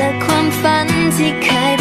ละความฝันที่เคย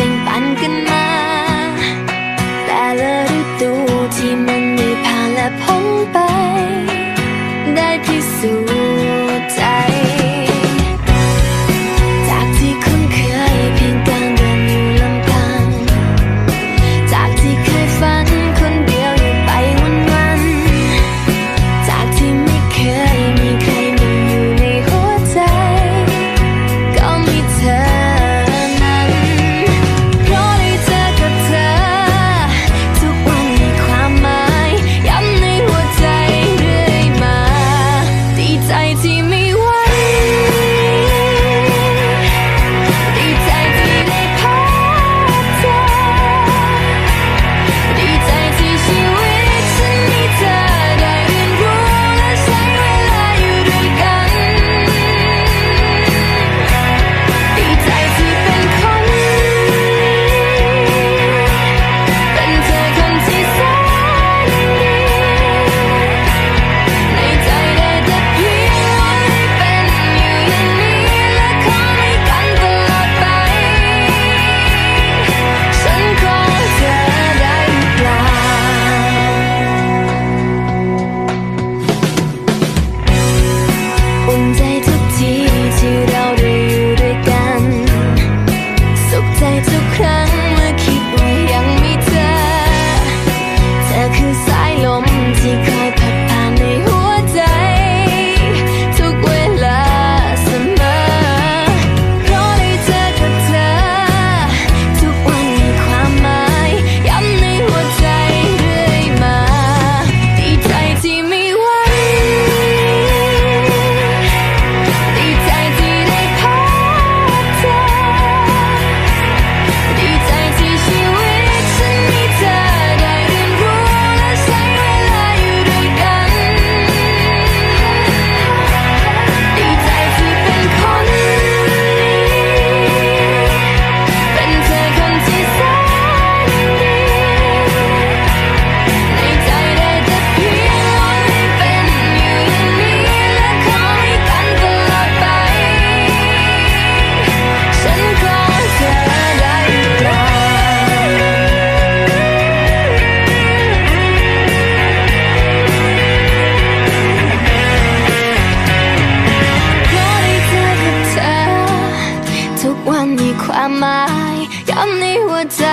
มายย้ำในหัวใจ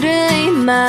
เรื่อยมา